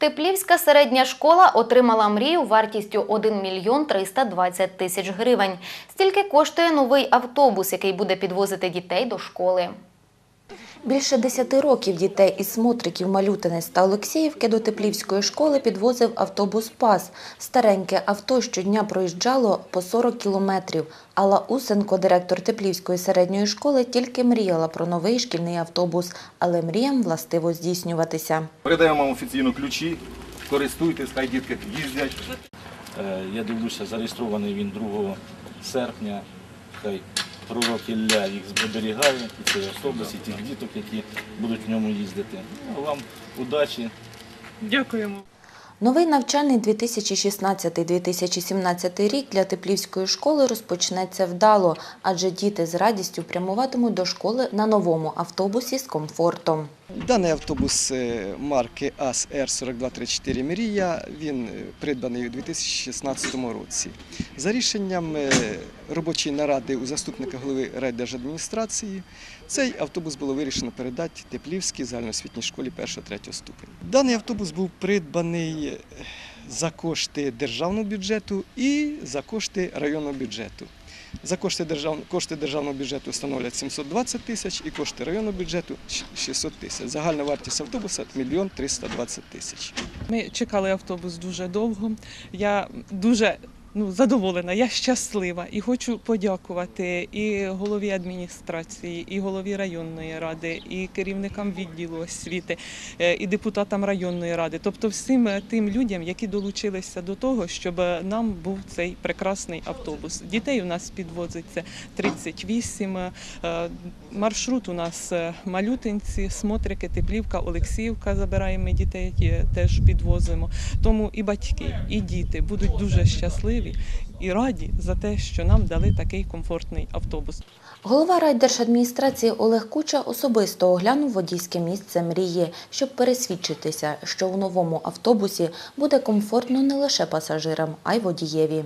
Теплівська середня школа отримала мрію вартістю 1 мільйон 320 тисяч гривень. Стільки коштує новий автобус, який буде підвозити дітей до школи. Більше 10 років дітей із Смотриків, Малютинець та Олексіївки до Теплівської школи підвозив автобус «Пас». Стареньке авто щодня проїжджало по 40 кілометрів. Алла Усенко, директор Теплівської середньої школи, тільки мріяла про новий шкільний автобус, але мріям властиво здійснюватися. Передаємо вам офіційно ключі, користуйтесь, хай дітки їздять. Е, Я дивлюся, зареєстрований він 2 серпня. Хай пророк Ілля їх зберігає, і цей автобус, і тих діток, які будуть в ньому їздити. Ну, Вам удачі. Дякуємо. Новий навчальний 2016-2017 рік для Теплівської школи розпочнеться вдало, адже діти з радістю прямуватимуть до школи на новому автобусі з комфортом. Даний автобус е, марки АС Р4234 Мрія. Він е, придбаний у 2016 році. За рішенням робочої наради у заступника голови райдержадміністрації, цей автобус було вирішено передати Теплівській загальноосвітній школі 1-3 ступеня. Даний автобус був придбаний е, за кошти державного бюджету і за кошти районного бюджету. За кошти державного, кошти державного бюджету становлять 720 тисяч і кошти районного бюджету щ- 600 тисяч. Загальна вартість автобуса 1 320 тисяч. Ми чекали автобус дуже довго. Я дуже ну, задоволена, я щаслива і хочу подякувати і голові адміністрації, і голові районної ради, і керівникам відділу освіти, е, і депутатам районної ради, тобто всім е, тим людям, які долучилися до того, щоб е, нам був цей прекрасний автобус. Дітей у нас підвозиться 38. е, Маршрут у нас Малютинці, Смотрики, Теплівка, Олексіївка. Забираємо дітей, теж підвозимо. Тому і батьки, і діти будуть дуже щасливі і раді за те, що нам дали такий комфортний автобус. Голова райдержадміністрації Олег Куча особисто оглянув водійське місце мрії, щоб пересвідчитися, що в новому автобусі буде комфортно не лише пасажирам, а й водієві.